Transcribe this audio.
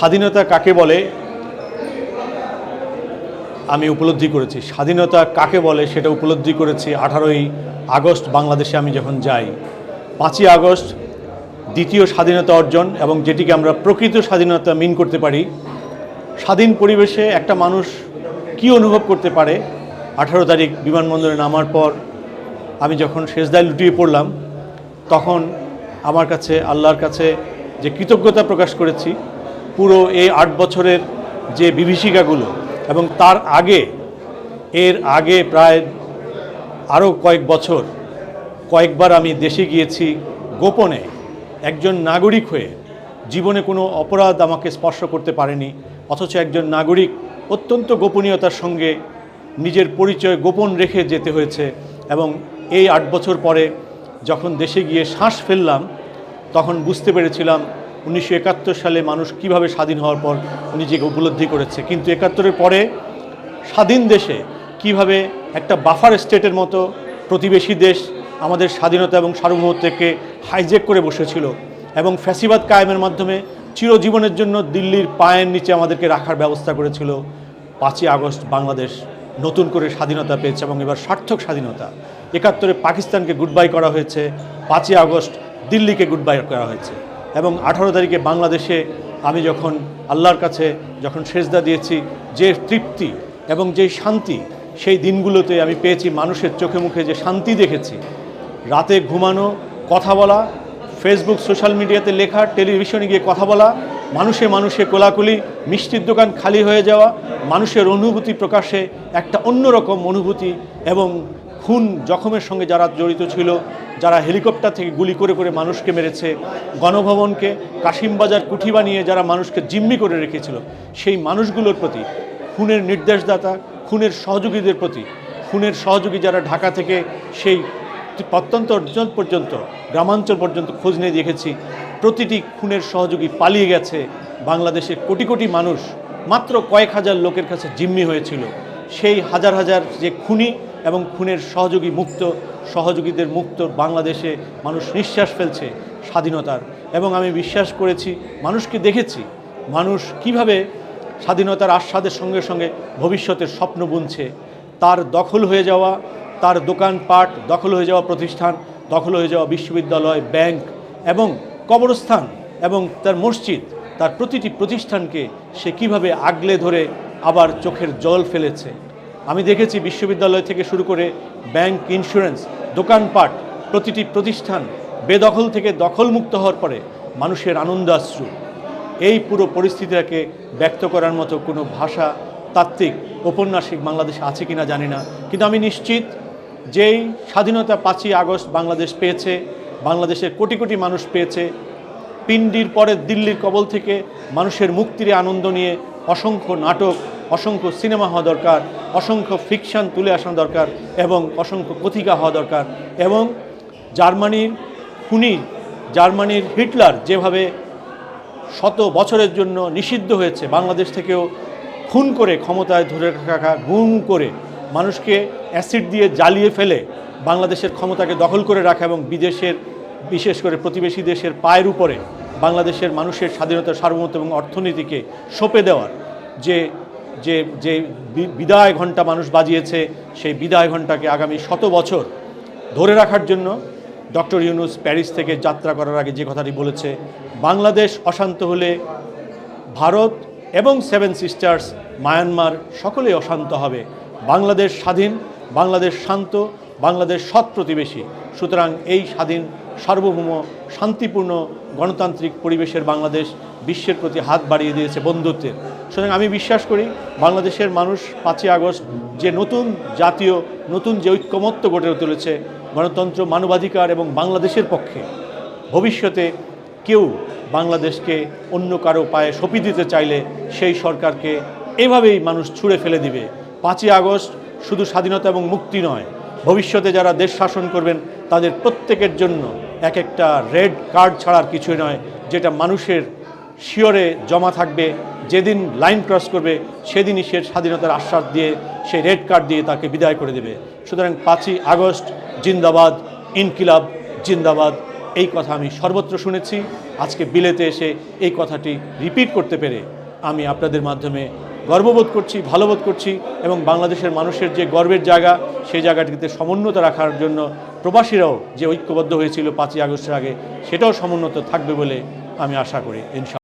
স্বাধীনতা কাকে বলে? আমি উপলব্ধি করেছি। স্বাধীনতা কাকে বলে সেটা উপলব্ধি করেছি আঠারোই আগস্ট বাংলাদেশে আমি যখন যাই। পাঁচই আগস্ট দ্বিতীয় স্বাধীনতা অর্জন এবং যেটিকে আমরা প্রকৃত স্বাধীনতা মিন করতে পারি। স্বাধীন পরিবেশে একটা মানুষ কি অনুভব করতে পারে? আঠারো তারিখ বিমানবন্দরে নামার পর আমি যখন শেষদায় লুটিয়ে পড়লাম, তখন আমার কাছে, আল্লাহর কাছে যে কৃতজ্ঞতা প্রকাশ করেছি পুরো এই আট বছরের যে বিভীষিকাগুলো এবং তার আগে, এর আগে প্রায় আরও কয়েক বছর, কয়েকবার আমি দেশে গিয়েছি গোপনে একজন নাগরিক হয়ে। জীবনে কোনো অপরাধ আমাকে স্পর্শ করতে পারেনি, অথচ একজন নাগরিক অত্যন্ত গোপনীয়তার সঙ্গে নিজের পরিচয় গোপন রেখে যেতে হয়েছে এবং এই আট বছর পরে যখন দেশে গিয়ে শ্বাস ফেললাম, তখন বুঝতে পেরেছিলাম উনিশশো একাত্তর সালে মানুষ কীভাবে স্বাধীন হওয়ার পর নিজেকে উপলব্ধি করেছে? কিন্তু একাত্তরের পরে স্বাধীন দেশে কীভাবে একটা বাফার স্টেটের মতো প্রতিবেশী দেশ আমাদের স্বাধীনতা এবং সার্বভৌমত্বকে হাইজেক করে বসেছিল এবং ফ্যাসিবাদ কায়েমের মাধ্যমে চিরজীবনের জন্য দিল্লির পায়ের নিচে আমাদেরকে রাখার ব্যবস্থা করেছিল। পাঁচই আগস্ট বাংলাদেশ নতুন করে স্বাধীনতা পেয়েছে এবং এবার সার্থক স্বাধীনতা। একাত্তরে পাকিস্তানকে গুড বাই করা হয়েছে। পাঁচই আগস্ট দিল্লিকে গুড বাই করা হয়েছে। এবং আঠারো তারিখে বাংলাদেশে আমি যখন আল্লাহর কাছে যখন সেজদা দিয়েছি, যে তৃপ্তি এবং যে শান্তি, সেই দিনগুলোতে আমি পেয়েছি মানুষের চোখে মুখে যে শান্তি দেখেছি। রাতে ঘুমানো, কথা বলা ফেসবুক সোশ্যাল মিডিয়াতে লেখা টেলিভিশনে গিয়ে কথা বলা, মানুষে মানুষে কোলাকুলি, মিষ্টির দোকান খালি হয়ে যাওয়া, মানুষের অনুভূতি প্রকাশে একটা অন্যরকম অনুভূতি এবং খুন জখমের সঙ্গে যারা জড়িত ছিল, যারা হেলিকপ্টার থেকে গুলি করে করে মানুষকে মেরেছে, গণভবনকে, কাশিমবাজার কুঠি বানিয়ে যারা মানুষকে জিম্মি করে রেখেছিল, সেই মানুষগুলোর প্রতি, খুনের নির্দেশদাতা, খুনের সহযোগীদের প্রতি, খুনের সহযোগী যারা ঢাকা থেকে সেই প্রত্যন্ত অঞ্চল পর্যন্ত, গ্রামাঞ্চল পর্যন্ত খোঁজ নিয়ে দেখেছি, প্রতিটি খুনের সহযোগী পালিয়ে গেছে। বাংলাদেশের কোটি কোটি মানুষ মাত্র কয়েক হাজার লোকের কাছে জিম্মি হয়েছিল। সেই হাজার হাজার যে খুনি এবং খুনের সহযোগী মুক্ত, সহযোগীদের মুক্ত বাংলাদেশে মানুষ নিঃশ্বাস ফেলছে স্বাধীনতার। এবং আমি বিশ্বাস করেছি, মানুষকে দেখেছি, মানুষ কীভাবে স্বাধীনতার আস্বাদের সঙ্গে সঙ্গে ভবিষ্যতের স্বপ্ন বুনছে। তার দখল হয়ে যাওয়া, তার দোকানপাট দখল হয়ে যাওয়া প্রতিষ্ঠান, দখল হয়ে যাওয়া বিশ্ববিদ্যালয়, ব্যাংক এবং কবরস্থান এবং তার মসজিদ, তার প্রতিটি প্রতিষ্ঠানকে সে কীভাবে আগলে ধরে আবার চোখের জল ফেলেছে। আমি দেখেছি বিশ্ববিদ্যালয় থেকে শুরু করে ব্যাংক, ইন্স্যুরেন্স, দোকানপাট, প্রতিটি প্রতিষ্ঠান বেদখল থেকে দখলমুক্ত হওয়ার পরে মানুষের আনন্দাশ্রু। এই পুরো পরিস্থিতিটাকে ব্যক্ত করার মতো কোনো ভাষা, তাত্ত্বিক, ঔপন্যাসিক বাংলাদেশে আছে কিনা জানি না। কিন্তু আমি নিশ্চিত যেই স্বাধীনতা পাঁচই আগস্ট বাংলাদেশ পেয়েছে, বাংলাদেশের কোটি কোটি মানুষ পেয়েছে পিন্ডির পরে দিল্লির কবল থেকে মানুষের মুক্তির আনন্দ নিয়ে অসংখ্য নাটক, অসংখ্য সিনেমা হওয়া দরকার অসংখ্য ফিকশান তুলে আসা দরকার এবং অসংখ্য কথিকা হওয়া দরকার এবং জার্মানির খুনি, জার্মানির হিটলার যেভাবে শত বছরের জন্য নিষিদ্ধ হয়েছে, বাংলাদেশ থেকেও খুন করে, ক্ষমতায় ধরে রাখা গুম করে, মানুষকে অ্যাসিড দিয়ে জ্বালিয়ে ফেলে, বাংলাদেশের ক্ষমতাকে দখল করে রাখা এবং বিদেশের, বিশেষ করে প্রতিবেশী দেশের পায়ের উপরে, বাংলাদেশের মানুষের স্বাধীনতা সার্বভৌমত্ব এবং অর্থনীতিকে সঁপে দেওয়ার যে যে যে বিদায় ঘণ্টা মানুষ বাজিয়েছে, সেই বিদায় ঘণ্টাকে আগামী শত বছর ধরে রাখার জন্য ডক্টর ইউনুস প্যারিস থেকে যাত্রা করার আগে যে কথাটি বলেছে, বাংলাদেশ অশান্ত হলে ভারত এবং সেভেন সিস্টার্স মায়ানমার সকলেই অশান্ত হবে। বাংলাদেশ স্বাধীন, বাংলাদেশ শান্ত, বাংলাদেশ সৎ প্রতিবেশী। সুতরাং এই স্বাধীন, সার্বভৌম, শান্তিপূর্ণ, গণতান্ত্রিক পরিবেশের বাংলাদেশ বিশ্বের প্রতি হাত বাড়িয়ে দিয়েছে বন্ধুত্বের। সুতরাং আমি বিশ্বাস করি, বাংলাদেশের মানুষ পাঁচই আগস্ট যে নতুন জাতীয়, নতুন যে ঐক্যমত্য গড়ে তুলেছে, গণতন্ত্র, মানবাধিকার এবং বাংলাদেশের পক্ষে, ভবিষ্যতে কেউ বাংলাদেশকে অন্য কারও পায়ে সঁপি দিতে চাইলে সেই সরকারকে এভাবেই মানুষ ছুঁড়ে ফেলে দিবে। পাঁচই আগস্ট শুধু স্বাধীনতা এবং মুক্তি নয়, ভবিষ্যতে যারা দেশ শাসন করবেন তাদের প্রত্যেকের জন্য এক একটা রেড কার্ড ছাড়ার কিছুই নয়, যেটা মানুষের শিওরে জমা থাকবে, যেদিন লাইন ক্রস করবে, সেদিনই সে স্বাধীনতার আশ্বাস দিয়ে সে রেড কার্ড দিয়ে তাকে বিদায় করে দেবে। সুতরাং পাঁচই আগস্ট, জিন্দাবাদ, ইনকিলাব, জিন্দাবাদ, এই কথা আমি সর্বত্র শুনেছি। আজকে বিলেতে এসে এই কথাটি রিপিট করতে পেরে আমি আপনাদের মাধ্যমে গর্ববোধ করছি, ভালোবোধ করছি এবং বাংলাদেশের মানুষের যে গর্বের জায়গা, সেই জায়গাটিতে সমুন্নত রাখার জন্য প্রবাসীরাও যে ঐক্যবদ্ধ হয়েছিল পাঁচই আগস্টের আগে, সেটাও সমুন্নত থাকবে বলে আমি আশা করি ইনশা